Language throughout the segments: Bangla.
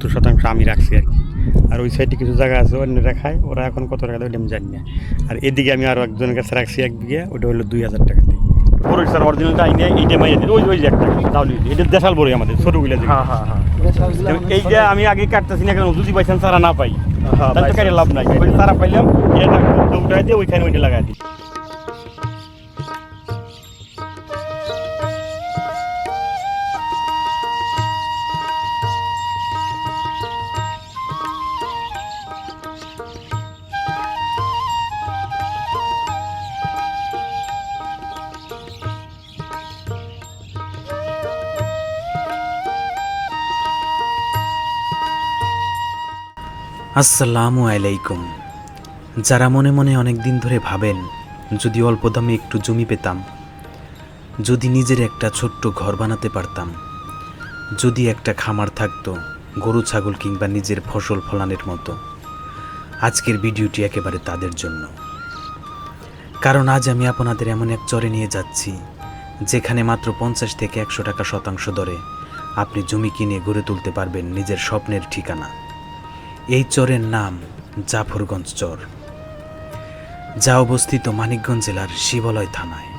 দু শতাংশ আমি রাখছি আর কি। আর ওই সাইডে কিছু জায়গা আছে অন্যরা খায় ওরা এখন কত টাকা ওটা আমি জানি না। আর এদিকে আমি আরও একজনের কাছে রাখছি এক বিঘা ওটা হলো দুই হাজার টাকা দিয়ে। বড় স্যার অরিজিনালটা আইনে এইটা মাইয়ে দিন ওই ওই যে একটা তাহলে এটা দেশাল বড়ই আমাদের ছোটোগুলো হ্যাঁ হ্যাঁ হ্যাঁ। এইটা আমি আগে কাটতেছি না কেন যদি পাইছেন চারা না পাই। হ্যাঁ, তাহলে তো লাভ নাই। ওই চারা পাইলাম এটা উঠাই দিয়ে ওইখানে ওইটা লাগাই দিই আসসালামু আলাইকুম। যারা মনে মনে অনেক দিন ধরে ভাবেন, যদি অল্প দামে একটু জমি পেতাম, যদি নিজের একটা ছোট্ট ঘর বানাতে পারতাম, যদি একটা খামার থাকতো, গরু, ছাগল কিংবা নিজের ফসল ফলানের মতো, আজকের ভিডিওটি একেবারে তাদের জন্য। কারণ আজ আমি আপনাদের এমন এক চরে নিয়ে যাচ্ছি, যেখানে মাত্র পঞ্চাশ থেকে একশো টাকা শতাংশ দরে আপনি জমি কিনে গড়ে তুলতে পারবেন নিজের স্বপ্নের ঠিকানা। এই চরের নাম জাফরগঞ্জ চর। যা অবস্থিত মানিকগঞ্জ জেলার শিবালয় থানায়।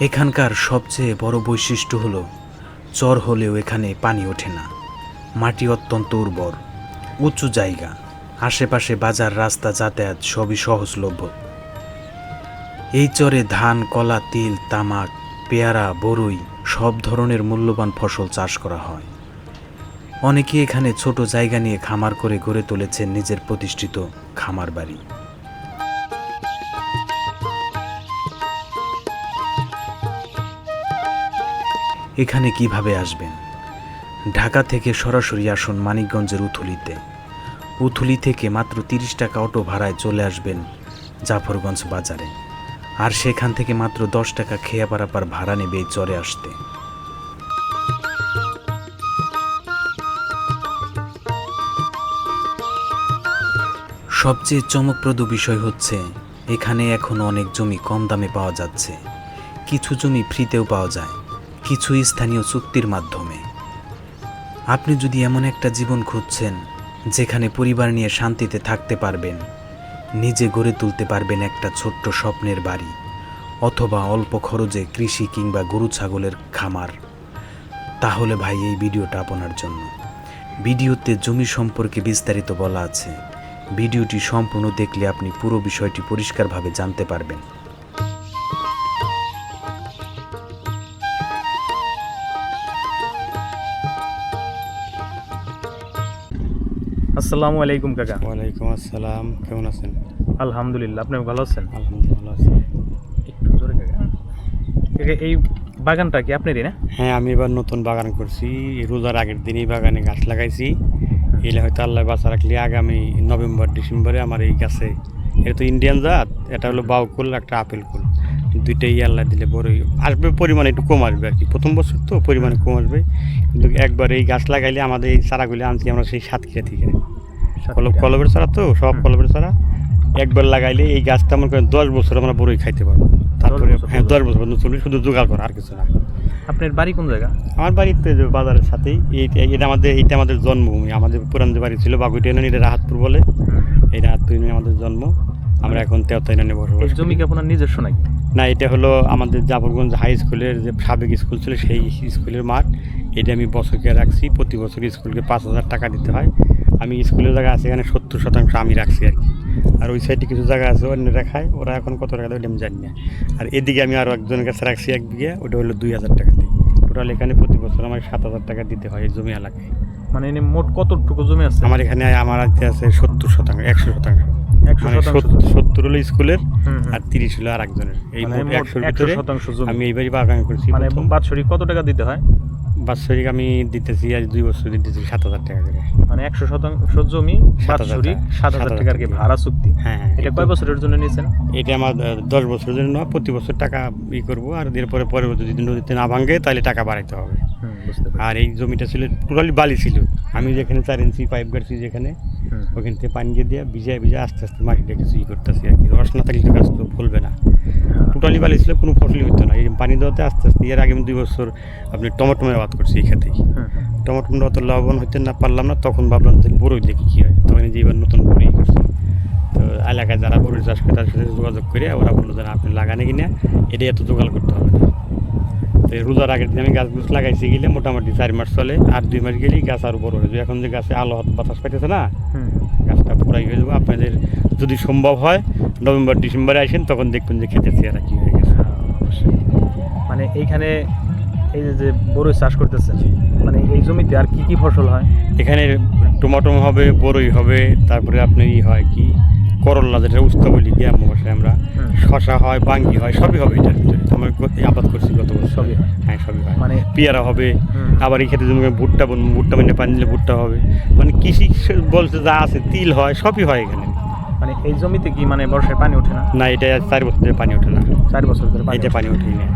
এখানকার সবচেয়ে বড় বৈশিষ্ট্য হলো, চর হলেও এখানে পানি ওঠে না। মাটি অত্যন্ত উর্বর, উঁচু জায়গা, আশেপাশে বাজার রাস্তা যাতায়াত সবই সহজলভ্য। এই চরে ধান, কলা, তিল, তামাক, পেয়ারা, বরুই সব ধরনের মূল্যবান ফসল চাষ করা হয়। অনেকে এখানে ছোট জায়গা নিয়ে খামার করে গড়ে তুলেছেন নিজের প্রতিষ্ঠিত খামার বাড়ি। এখানে কীভাবে আসবেন? ঢাকা থেকে সরাসরি আসুন মানিকগঞ্জের উথুলিতে। উথুলি থেকে মাত্র তিরিশ টাকা অটো ভাড়ায় চলে আসবেন জাফরগঞ্জ বাজারে। আর সেখান থেকে মাত্র দশ টাকা খেয়া পারাপার ভাড়া নেবে চরে আসতে। সবচেয়ে চমকপ্রদ বিষয় হচ্ছে, এখানে এখন অনেক জমি কম দামে পাওয়া যাচ্ছে। কিছু জমি ফ্রিতেও পাওয়া যায়, কিছু স্থানীয় চুক্তির মাধ্যমে। আপনি যদি এমন একটা জীবন খুঁজছেন, যেখানে পরিবার নিয়ে শান্তিতে থাকতে পারবেন, নিজে গড়ে তুলতে পারবেন একটা ছোট্ট স্বপ্নের বাড়ি, অথবা অল্প খরচে কৃষি কিংবা গরু ছাগলের খামার, তাহলে ভাই এই ভিডিওটা আপনার জন্য। ভিডিওতে জমি সম্পর্কে বিস্তারিত বলা আছে। ভিডিওটি সম্পূর্ণ দেখলে আপনি পুরো বিষয়টি পরিষ্কারভাবে জানতে পারবেন। আসসালামু আলাইকুম কাকা। ওয়ালাইকুম আসসালাম। কেমন আছেন? আলহামদুলিল্লাহ আপনি ভালো আছেন? আলহামদুলিল্লাহ ভালো আছি। একটু জোরে কাকা। কাকা এই বাগানটা কি আপনারই না? হ্যাঁ আমি এবার নতুন বাগান করছি। রোজার আগের দিনই বাগানে গাছ লাগাইছি। এলে হয়তো আল্লাহ বাঁচা রাখলে আগামী নভেম্বর ডিসেম্বরে আমার এই গাছে এটা তো ইন্ডিয়ান জাত এটা হলো বাউকুল একটা আপেল কুল। দুইটাই আল্লাহ দিলে বড়ই আসবে পরিমাণ একটু কম আসবে আর কি প্রথম বছর তো পরিমাণে কম আসবে। কিন্তু একবার এই গাছ লাগাইলে আমাদের এই চারাগুলি আনছি আমরা সেই সাত সাতক্ষীরা থেকে। কলব কলবের চারা তো সব কলবের চারা। একবার লাগাইলে এই গাছটা আমার করেন দশ বছর আমরা বড়ই খাইতে পারব। তারপরে হ্যাঁ দশ বছর পর্যন্ত চলবে শুধু জোগাড় করা আর কিছু না। আপনার বাড়ি কোন জায়গা? আমার বাড়িতে যে বাজারের সাথেই। এটা আমাদের এইটা আমাদের জন্মভূমি। আমাদের পুরান যে বাড়ি ছিল বাগুইটা ইউনিয়ন এটা রাহাতপুর বলে এই রাহাতপুর ইউনিয়নে আমাদের জন্ম। আমরা এখন তেহতা ইউনিয়নে বসবাস জমি কি আপনার নিজস্ব নাকি? না এটা হলো আমাদের জাফরগঞ্জ হাই স্কুলের যে সাবেক স্কুল ছিল সেই স্কুলের মাঠ। এটা আমি বছরকে রাখছি। প্রতি বছর স্কুলকে পাঁচ হাজার টাকা দিতে হয়। আমি স্কুলের জায়গা আছে এখানে সত্তর শতাংশ আমি রাখছি আর কি। আর ওই সাইডে কিছু জায়গা আছে অন্যরা খায় ওরা এখন কত টাকা ওটা আমি জানি না। আর এদিকে আমি আরও একজনের কাছে রাখছি এক বিঘা ওটা হলো দুই হাজার টাকা দিই টোটাল এখানে প্রতি বছর আমাকে সাত হাজার টাকা দিতে হয় এই জমি এলাকায়। মানে এনে মোট কতটুকু জমি আছে? আমার এখানে আমার আছে আছে সত্তর শতাংশ একশো শতাংশ। মানে সত্তর- হলো স্কুলের। আর তিরিশ হলো আর একজনের। এই মানে একশোর ভিতরে শতাংশ আমি এইবারই বাগান করছি মানে বাৎসরিক কত টাকা দিতে হয়? বাৎসরিক আমি দিতেছি আজ দুই বছর দিতেছি সাত হাজার টাকা করে। মানে একশো শতাংশ জমি বাৎসরিক টাকা। সাত হাজার হাজার টাকার কি ভাড়া চুক্তি? হ্যাঁ হ্যাঁ এটা কয় বছরের জন্য নিয়েছেন? এটা আমার দশ বছরের জন্য নয়, প্রতি বছর টাকা ই করব আর এরপরে পরবর্তী যদি নদীতে না ভাঙে তাহলে টাকা বাড়াইতে হবে। আর এই জমিটা ছিল টোটালি বালি ছিল। আমি যেখানে চার ইঞ্চি পাইপ গাড়ছি যেখানে। ওখান থেকে পানি দিয়ে দিয়ে ভিজায় ভিজায় আস্তে আস্তে মাটিটা কিছু ই করতেছি আর কি। রস না থাকলে তো গাছ তো ফলবে না। টোটালি বালি ছিল কোনো ফসলই হতো না। এই পানি দেওয়াতে আস্তে আস্তে এর আগে আমি দুই বছর আপনি টমেটো আবাদ করছি এই খেতেই হুম, হুম। টমেটো অত লাভবান হইতে না পারলাম না তখন ভাবলাম যে বড়ই দেখি কী হয়? তখন যে এবার নতুন বড়ই করছি। তো এলাকায় যারা বড়ই চাষ করে তার সাথে যোগাযোগ করে ওরা বলল যে আপনি লাগানে কিনা এটাই এত জোগাড় করতে হবে না। তো রোজার আগের দিন আমি গাছ গুছ লাগাইছি গেলে মোটামুটি চার মাস চলে আর দুই মাস গেলেই গাছ আরও বড় হয়ে যাবে। এখন যে গাছে আলো বাতাস পাইতেছে না গাছটা পুরাই হয়ে যাবে। আপনাদের যদি সম্ভব হয় নভেম্বর ডিসেম্বরে আসেন তখন দেখবেন যে খেতে চেহারা কী হয়ে গেছে। হ্যাঁ। মানে এইখানে এই যে যে বড়ই চাষ করতেছেন মানে এই জমিতে আর কি কি ফসল হয়? এখানে টমাটো হবে বড়ই হবে তারপরে আপনি ই হয় কি? করল্লা যেটা উস্তা বলি গ্রাম্য ভাষায় আমরা। শশা হয় বাঙ্গি হয় সবই হবে এটার ভিতরে। আমরা আবাদ করছি গত বছর। সবই হয়। হ্যাঁ সবই হয়। মানে পেয়ারা হবে। আবার এই ক্ষেত্রে জন্য ভুট্টা বুনবো, ভুট্টা মানে পানি দিলে ভুট্টা হবে। মানে কৃষি বলতে যা আছে তিল হয় সবই হয় এখানে। মানে এই জমিতে কি মানে বর্ষায় পানি ওঠে না? না এটা চার বছর ধরে পানি ওঠে না। চার বছর ধরে এটা পানি ওঠেই না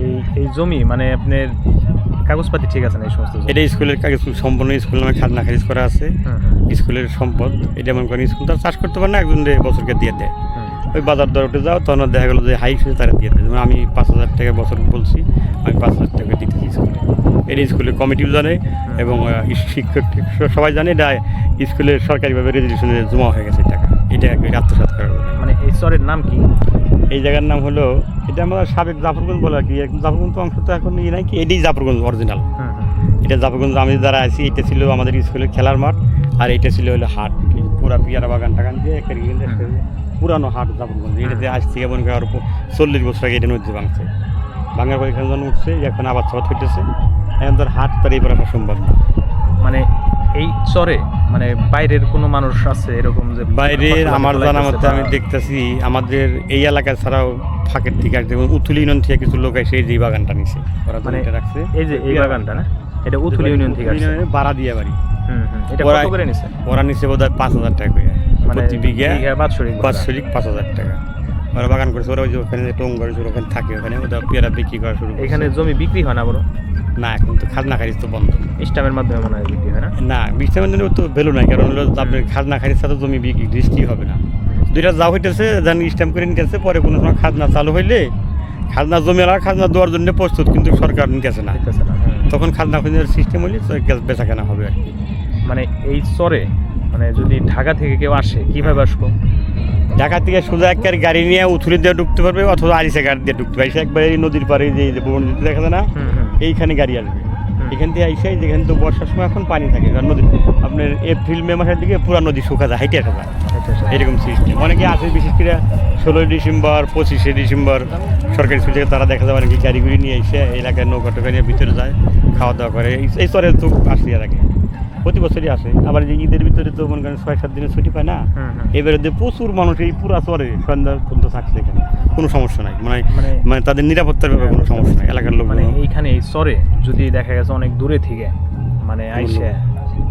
এই এই জমি মানে আপনার কাগজপাতি ঠিক আছে না এই সমস্ত এটা স্কুলের কাগজ সম্পূর্ণ স্কুল নামে খাজনা খারিজ করা আছে। স্কুলের সম্পদ এটা মনে করেন স্কুল তার চাষ করতে পারে না একজন বছরকে দিয়ে দেয়। ওই বাজার দর উঠে যাও তখন দেখা গেলো যে হাই হিসেবে তারা দিয়ে দেয়। যেমন আমি পাঁচ হাজার টাকা বছর বলছি আমি পাঁচ হাজার টাকা দিতেছি স্কুলে। এটা স্কুলের কমিটিও জানে এবং শিক্ষক সবাই জানে এটা স্কুলের সরকারিভাবে রেজিস্ট্রেশনে জমা হয়ে গেছে টাকা। এটা করার জন্য। মানে এই চরের নাম কি? এই জায়গার নাম হলো এটা আমরা সাবেক জাফরগঞ্জ বলে আর কি জাফরগঞ্জ তো অংশ তো এখন ইয়ে নাই কি এটাই জাফরগঞ্জ অরিজিনাল। এটা জাফরগঞ্জ আমি যারা আছি এটা ছিল আমাদের স্কুলের খেলার মাঠ। আর এটা ছিল হলো হাট। পুরা পিয়ারা বাগান টাগান দিয়ে। পুরানো হাট জাফরগঞ্জ এটাতে আজ থেকে মনে করি আরও চল্লিশ বছর আগে এটা নদী ভাঙছে। ভাঙার পর এখানে যখন উঠছে এখন আবার চাবাত হইতেছে এখন তোর হাট তার এই আসা সম্ভব না। মানে এই চরে মানে বাইরের কোনো মানুষ আছে এরকম যে বাইরের আমার জানা মতে আমি দেখতেছি আমাদের এই এলাকা ছাড়াও ফাঁকের থেকে আর যেমন উথুলি ইউনিয়ন থেকে কিছু লোক এসে এই যে বাগানটা নিছে। ওরা মানে রাখছে। এই যে এই বাগানটা না? এটা উথুল ইউনিয়ন থেকে আসছে। ইউনিয়নের ভাড়া দিয়ে বাড়ি। হুম, হুম। এটা কত করে নিছে? ওরা নিচে বোধ হয় পাঁচ হাজার টাকা করে। মানে প্রতি বিঘা বাৎসরিক বাৎসরিক পাঁচ হাজার টাকা। ওরা বাগান করছে ওরা ওই যে ওখানে টং করে ওখানে থাকে ওখানে ওদের পেয়ারা বিক্রি করা শুরু এখানে জমি বিক্রি হয় না বড়? না এখন তো খাজনা খারিজ তো বন্ধ। স্টামের মাধ্যমে মনে হয় বিক্রি হয় না? না বৃষ্টি মানে তো ভ্যালু নাই কারণ হলো আপনার খাজনা খারিজ সাথে জমি বিক্রি দৃষ্টি হবে না। দুইটা যা হইতেছে জানি স্ট্যাম্প করে নিতেছে পরে কোনো সময় খাজনা চালু হইলে খাজনা জমি আলা খাজনা দেওয়ার জন্য প্রস্তুত কিন্তু সরকার নিতেছে না। তখন খাজনা খুঁজে সিস্টেম হলে তো গ্যাস বেচা কেনা হবে আর কি মানে এই চরে মানে যদি ঢাকা থেকে কেউ আসে কীভাবে আসব ঢাকা থেকে সোজা একবার গাড়ি নিয়ে উথুলি দিয়ে ঢুকতে পারবে অথবা আরিসা গাড়ি দিয়ে ঢুকতে পারবে একবার এই নদীর পাড়ে যে ভবন দেখা যায় না। এইখানে গাড়ি আসবে। এখান থেকে আইসাই যেখান তো বর্ষার সময় এখন পানি থাকে কারণ নদী আপনার এপ্রিল মে মাসের দিকে পুরা নদী শুকা যায় হাইটে আসা যায়। এরকম সিস্টেম অনেকে আছে বিশেষ করে ষোলোই ডিসেম্বর পঁচিশে ডিসেম্বর সরকারি স্কুল থেকে তারা দেখা যায় অনেকে গাড়িগুড়ি নিয়ে এসে এলাকায় নৌকা টোকা নিয়ে ভিতরে যায় খাওয়া দাওয়া করে। এই- স্তরে তো আসে রাখে আগে। প্রতি বছরই আসে। আবার যে ঈদের ভিতরে তো মনে করেন ছয় সাত দিনের ছুটি পায় না। এবারে যে প্রচুর মানুষ এই পুরা চরে সন্ধ্যা পর্যন্ত থাকছে এখানে। কোনো সমস্যা নাই। মানে মানে- মানে তাদের নিরাপত্তার ব্যাপারে কোনো সমস্যা নাই। এলাকার লোক মানে এইখানে এই চরে যদি দেখা গেছে অনেক দূরে থেকে মানে আইসে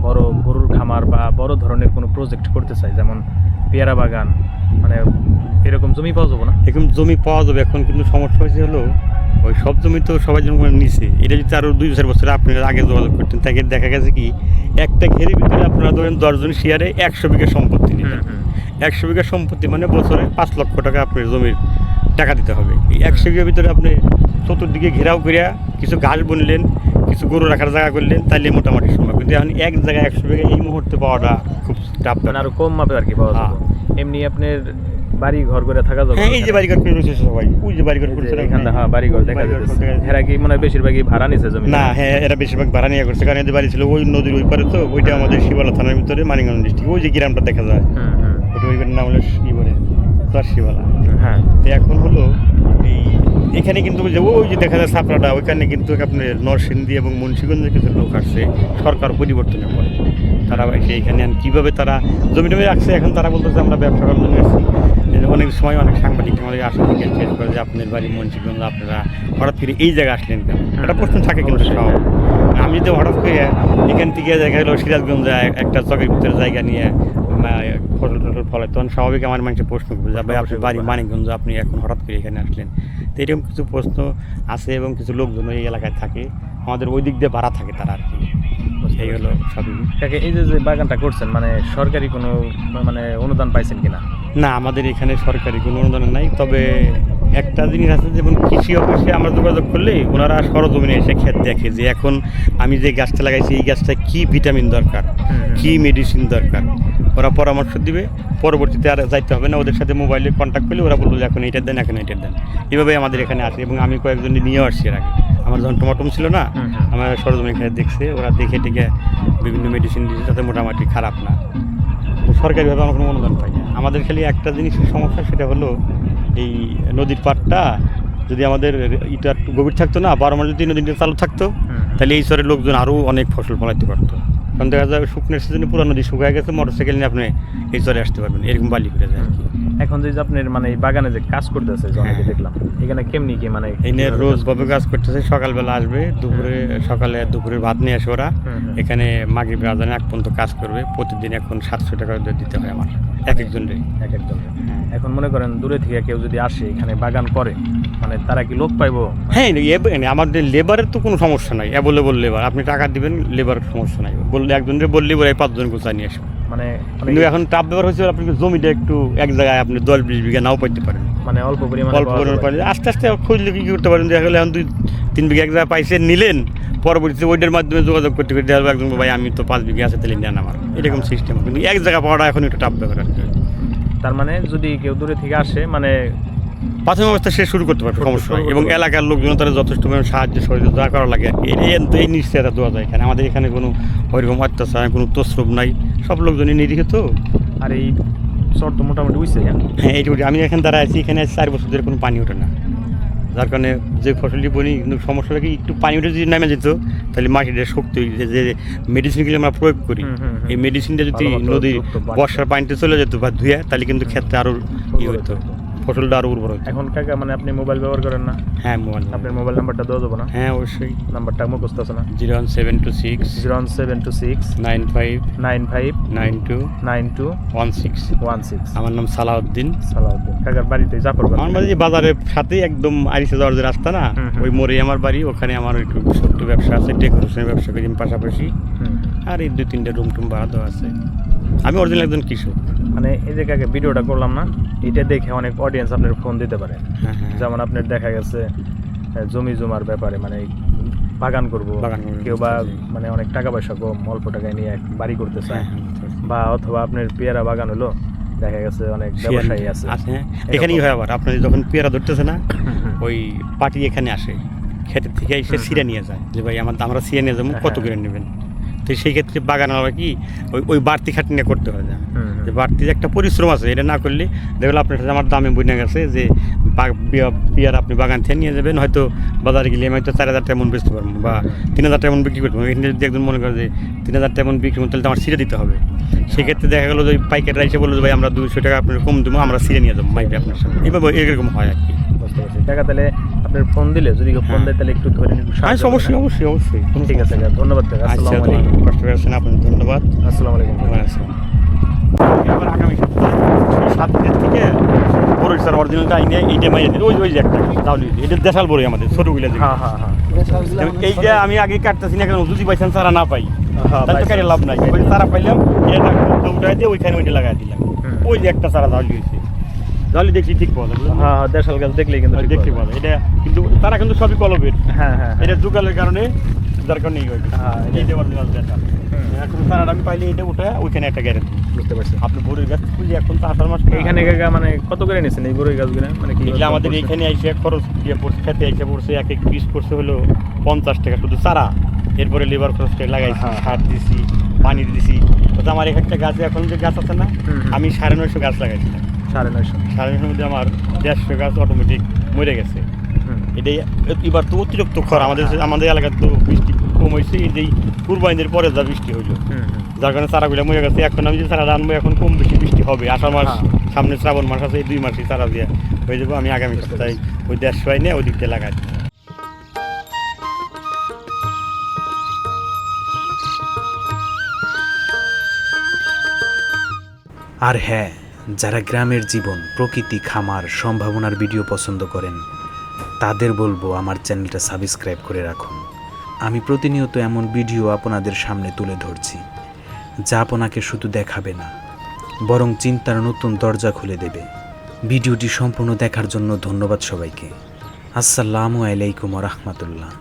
বড় গরুর খামার বা বড় ধরনের কোনো প্রজেক্ট করতে চাই যেমন পেয়ারা বাগান মানে এরকম জমি পাওয়া যাব না? এরকম জমি পাওয়া যাবে। এখন কিন্তু সমস্যা হয়েছে হলো ওই সব জমি তো সবাই জন নিছে। এটা যদি আরও দুই বছর বছর আপনি আগে যোগাযোগ করতেন তাকে দেখা গেছে কি একটা ঘেরের ভিতরে আপনারা ধরেন দশজন শেয়ারে একশো বিঘা সম্পত্তি নিলেন একশো বিঘা সম্পত্তি মানে বছরে পাঁচ লক্ষ টাকা আপনার জমির টাকা দিতে হবে। এই একশো বিঘার ভিতরে আপনি চতুর্দিকে ঘেরাও করিয়া কিছু ঘাস বুনলেন কিছু গরু রাখার জায়গা করলেন তাইলে মোটামুটি সম্ভব। কিন্তু এখন এক জায়গায় একশো বিঘা এই মুহূর্তে পাওয়াটা খুব টাফ আরও কম মাপে আর কি পাওয়া হ্যাঁ। এমনি আপনার বাড়ি ঘর করে থাকা যাবে হ্যাঁ এই যে বাড়িঘর করে রয়েছে সবাই। ওই যে বাড়িঘর এই যে করছে এখানে হ্যাঁ বাড়ি ঘর দেখা যাচ্ছে। এরা কি মনে হয় বেশিরভাগই ভাড়া নিছে জমি না হ্যাঁ এরা বেশিরভাগ ভাড়া নিয়ে করছে। কারণ এদের বাড়ি ছিল ওই নদীর ওই পারে তো ওইটা আমাদের শিবালা থানার ভিতরে মানিকগঞ্জ ডিস্ট্রিক্ট ওই যে গ্রামটা দেখা যায়। ওটা ওই নাম হলো কি বলে তার শিবালা। হ্যাঁ। তো এখন হলো এই এখানে কিন্তু যে ওই যে দেখা যায় সাপড়াটা ওইখানে কিন্তু আপনার নরসিংদী এবং মুন্সিগঞ্জের কিছু লোক আসছে সরকার পরিবর্তনের পরে। তারা এসে এখানে কীভাবে তারা জমি টমি রাখছে এখন তারা বলতেছে আমরা ব্যবসা করার জন্য অনেক সময় অনেক সাংবাদিক আমাদের আসে জিজ্ঞেস করে যে আপনার বাড়ি মুন্সিগঞ্জ আপনারা হঠাৎ করে এই জায়গায় আসলেন কেন? একটা প্রশ্ন থাকে কিন্তু। সব। আমি যদি হঠাৎ করে এখান থেকে দেখা গেলো সিরাজগঞ্জ একটা চকের ভিতরে জায়গা নিয়ে ফসল টসল ফলে তখন স্বাভাবিক আমার মানুষের প্রশ্ন করবে যে ভাই আপনার বাড়ি মানিকগঞ্জ আপনি এখন হঠাৎ করে এখানে আসলেন? তো এরকম কিছু প্রশ্ন আছে এবং কিছু লোকজন এই এলাকায় থাকে। আমাদের ওই দিক দিয়ে ভাড়া থাকে তারা আর কি। এই হলো সবই। এই যে বাগানটা করছেন মানে সরকারি কোনো মানে অনুদান পাইছেন কিনা? না আমাদের এখানে সরকারি কোনো অনুদান নাই। তবে একটা জিনিস আছে যেমন কৃষি অফিসে আমরা যোগাযোগ করলে ওনারা সরজমিনে এসে ক্ষেত দেখে যে এখন আমি যে গাছটা লাগাইছি এই গাছটা কি ভিটামিন দরকার কি মেডিসিন দরকার? ওরা পরামর্শ দিবে পরবর্তীতে আর যাইতে হবে না ওদের সাথে মোবাইলে কন্ট্যাক্ট করলে ওরা বলব এখন এইটা দেন এখন এইটা দেন। এভাবে আমাদের এখানে আসে এবং আমি কয়েকজন নিয়ে আসছি এর আগে। আমার যখন টমাটম ছিল না। আমার সরজমিনে খেয়ে দেখছে ওরা দেখে টেকে বিভিন্ন মেডিসিন দিয়েছে যাতে মোটামুটি খারাপ না। সরকারিভাবে আমার কোনো অনুদান পাই না। আমাদের খালি একটা জিনিসের সমস্যা সেটা হলো এই নদীর পাড়টা যদি আমাদের এটা একটু গভীর থাকতো না বারো মাস যদি নদীটা চালু থাকতো তাহলে এই স্তরের লোকজন আরও অনেক ফসল ফলাইতে পারতো। কারণ দেখা যায় শুকনের সিজনে পুরো নদী শুকায় গেছে মোটর সাইকেল নিয়ে আপনি এই চরে আসতে পারবেন এরকম বালি করে যায় আর কি। এখন যে যে আপনার মানে এই বাগানে যে কাজ করতেছে অনেকে হ্যাঁ। দেখলাম এখানে কেমনি কি মানে কীভাবে রোজ ভাবে কাজ করতেছে সকালবেলা আসবে দুপুরে সকালে দুপুরের ভাত নিয়ে আসে ওরা। এখানে মাগরিব রাজানে এক পর্যন্ত কাজ করবে প্রতিদিন এখন সাতশো টাকা দিতে হয় আমার এক একজনকে এক একজন এখন মনে করেন দূরে থেকে কেউ যদি আসে এখানে বাগান করে মানে তারা কি লোক পাইবো? হ্যাঁ আমাদের লেবারের তো কোনো সমস্যা নাই অ্যাভেলেবল লেবার আপনি টাকা দিবেন লেবার সমস্যা নাই বললে একজনের বললে ওরা পাঁচজন গোছা নিয়ে আসবে। মানে কিন্তু এখন টাপ ব্যবহার হচ্ছে আপনি জমিটা একটু এক জায়গায় আপনি দশ বিশ বিঘা নাও পাইতে পারেন। মানে অল্প পরিমাণে অল্প পরিমাণ পাইলে আস্তে আস্তে খুঁজলে কি করতে পারেন? দেখা গেলে এখন দুই তিন বিঘা এক জায়গায় পাইছে নিলেন পরবর্তীতে ওইটার মাধ্যমে যোগাযোগ করতে করতে দেখা একজন ভাই আমি তো পাঁচ বিঘা আছে তাহলে নেন আমার। এরকম সিস্টেম কিন্তু এক জায়গা পাওয়াটা এখন একটু টাপ কি। তার মানে যদি কেউ দূরে থেকে আসে মানে প্রাথমিক অবস্থা সে শুরু করতে পারবে সমস্যা এবং এলাকার লোকজন তারা যথেষ্ট পরিমাণ সাহায্য সহযোগিতা করা লাগে। আর কি এই নিশ্চয়তা দেওয়া যায় এখানে। আমাদের এখানে কোনো ওইরকম অত্যাচার কোনো তসরুপ নাই। সব লোকজনই নিরীহ তো। আর এই চর তো মোটামুটি উইছে হ্যাঁ এইটুকু আমি এখানে দাঁড়ায় আছি এখানে চার বছর ধরে কোনো পানি ওঠে না। যার কারণে যে ফসলটি বনি কিন্তু সমস্যাটা কি একটু পানি উঠে যদি নেমে যেত তাহলে মাটিটা শক্তি হয়ে। যে মেডিসিনগুলো আমরা প্রয়োগ করি। এই মেডিসিনটা যদি ভালো মতো নদী যুক্ত পানি। বর্ষার পানিতে চলে যেত বা ধুয়ে তাহলে কিন্তু ক্ষেত্রে আরও ই হতো ফসলটা আরও উর্বর এখন কাকা মানে আপনি মোবাইল ব্যবহার করেন না? হ্যাঁ মোবাইল আপনার মোবাইল নাম্বারটা দেওয়া যাবে না? হ্যাঁ অবশ্যই। নাম্বারটা মুখস্থ আছে না? Zero one seven two six zero one seven two six nine five nine five nine two nine two one six one six আমার নাম সালাউদ্দিন। সালাউদ্দিন। কাকার বাড়িতে জাফর আমার বাড়ি বাজারের সাথেই একদম আরিসা যাওয়ার যে রাস্তা না। ওই মোড়ে আমার বাড়ি ওখানে আমার একটু ছোট্ট ব্যবসা আছে ডেকোরেশনের ব্যবসা করি পাশাপাশি। আর এই দুই তিনটে রুম টুম ভাড়া দেওয়া আছে। আমি অরিজিনাল একজন কৃষক। মানে এই যে কাকে ভিডিওটা করলাম না এটা দেখে অনেক অডিয়েন্স আপনার ফোন দিতে পারে। হ্যাঁ হ্যাঁ। যেমন আপনার দেখা গেছে জমি জমার ব্যাপারে মানে বাগান করব কেউ বা মানে অনেক টাকা পয়সা কম অল্প টাকায় নিয়ে এক বাড়ি করতে চায় হ্যাঁ, বা অথবা আপনার পেয়ারা বাগান হলো দেখা গেছে অনেক ব্যবসায়ী আছে। এখানেই হয় আবার আপনার যখন পেয়ারা ধরতেছে না। ওই পার্টি এখানে আসে ক্ষেতের থেকে এসে সিরে নিয়ে যায় যে ভাই আমার আমরা সিরে নিয়ে যাব কত। করে নেবেন? তো সেই ক্ষেত্রে বাগান আবার কি ওই ওই বাড়তি খাটনি করতে হয় না। যে বাড়তি যে একটা পরিশ্রম আছে এটা না করলে দেখলে আপনার সাথে আমার দামে বুঝে গেছে যে পিয়ার আপনি বাগান থেকে নিয়ে যাবেন হয়তো বাজারে গেলে আমি হয়তো চার হাজার টাকা বেচতে পারব বা তিন হাজার টাকা বিক্রি করতে পারব এখানে যদি একজন মনে করে যে তিন হাজার টাকা বিক্রি করতে তাহলে আমার সিরে দিতে হবে। সেক্ষেত্রে দেখা গেলো যে পাইকাররা এসে বলল যে ভাই আমরা দুশো টাকা আপনার কম দেবো আমরা সিরে নিয়ে যাব মাইপে আপনার সাথে এইভাবে এরকম হয় আর কি। বুঝতে পারছি। কাকা তাহলে আপনার ফোন দিলে যদি কেউ ফোন হ্যাঁ। দেয় তাহলে একটু ধরে নিন, হ্যাঁ অবশ্যই অবশ্যই অবশ্যই। ঠিক আছে ধন্যবাদ কাকা আচ্ছা আসসালামু আলাইকুম। কষ্ট করেছেন আপনার ধন্যবাদ। আসসালামু আলাইকুম। এবার আগামী সপ্তাহে সাত দিনের থেকে বড়ই স্যার অরিজিনালটা আইনে এইটা মাইয়ে দিল ওই ওই যে একটা তাহলে এটা দেশাল বড়ই আমাদের ছোটোগুলো যে। হ্যাঁ হ্যাঁ হ্যাঁ। এই যে আমি আগে কাটতেছি না কেন যদি পাইছেন সারা না পাই। হ্যাঁ, তাহলে কাটে লাভ নাই। সারা পাইলাম এটা উঠাই দিয়ে ওইখানে ওইটা লাগাই দিলাম। ওই যে একটা সারা জালি হয়েছে। জালি দেখছি ঠিক পাওয়া বুঝলেন? হ্যাঁ হ্যাঁ দেশাল গাছ দেখলেই কিন্তু দেখতে পাওয়া যায় এটা কিন্তু তারা কিন্তু সবই কলবের। হ্যাঁ হ্যাঁ হ্যাঁ। এটা যুগালের কারণে যার কারণে এই হ্যাঁ, এটা- এইটা অরিজিনাল দেশাল। এখন সারাটা আমি পাইলে এটা উঠে ওইখানে একটা গ্যারেন্টি বুঝতে পারছি। আপনি ভোরের গাছ খুঁজে এখন তো আষাঢ় মাস এইখানে কাকা মানে কত করে নিয়েছেন এই বড়ই গাছগুলো? মানে কি আমাদের এইখানে এসে খরচ দিয়ে পড়ছে খেতে এসে পড়ছে এক এক পিস পড়ছে হলো পঞ্চাশ টাকা শুধু চারা। এরপরে লেবার খরচটা লাগাইছি হ্যাঁ। সার দিছি পানি দিছি। তো আমার এক একটা গাছে এখন যে গাছ আছে না। আমি সাড়ে নয়শো গাছ লাগাইছিলাম সাড়ে নয়শো। সাড়ে নয়শোর মধ্যে আমার দেড়শো গাছ অটোমেটিক মরে গেছে। এটাই এবার তো অতিরিক্ত খরা আমাদের আমাদের এলাকার তো বৃষ্টি কম হয়েছে এই যে কুরবানিদের পরে যা বৃষ্টি হইল। যার কারণে চারাগুলো মরে গেছে। এখন আমি যে চারা আনব এখন কম বেশি বৃষ্টি হবে। আষাঢ় মাস হ্যাঁ। সামনে শ্রাবণ মাস আছে এই দুই মাসে চারা দিয়ে হয়ে যাব। আমি আগামী সপ্তাহে ওই দেড়শো আইনে ওই দিক দিয়ে লাগাই। আর হ্যাঁ যারা গ্রামের জীবন প্রকৃতি খামার সম্ভাবনার ভিডিও পছন্দ করেন তাদের বলব আমার চ্যানেলটা সাবস্ক্রাইব করে রাখুন। আমি প্রতিনিয়ত এমন ভিডিও আপনাদের সামনে তুলে ধরছি। যা আপনাকে শুধু দেখাবে না, বরং চিন্তার নতুন দরজা খুলে দেবে। ভিডিওটি সম্পূর্ণ দেখার জন্য ধন্যবাদ সবাইকে। আসসালামু আলাইকুম রহমতুল্লাহ।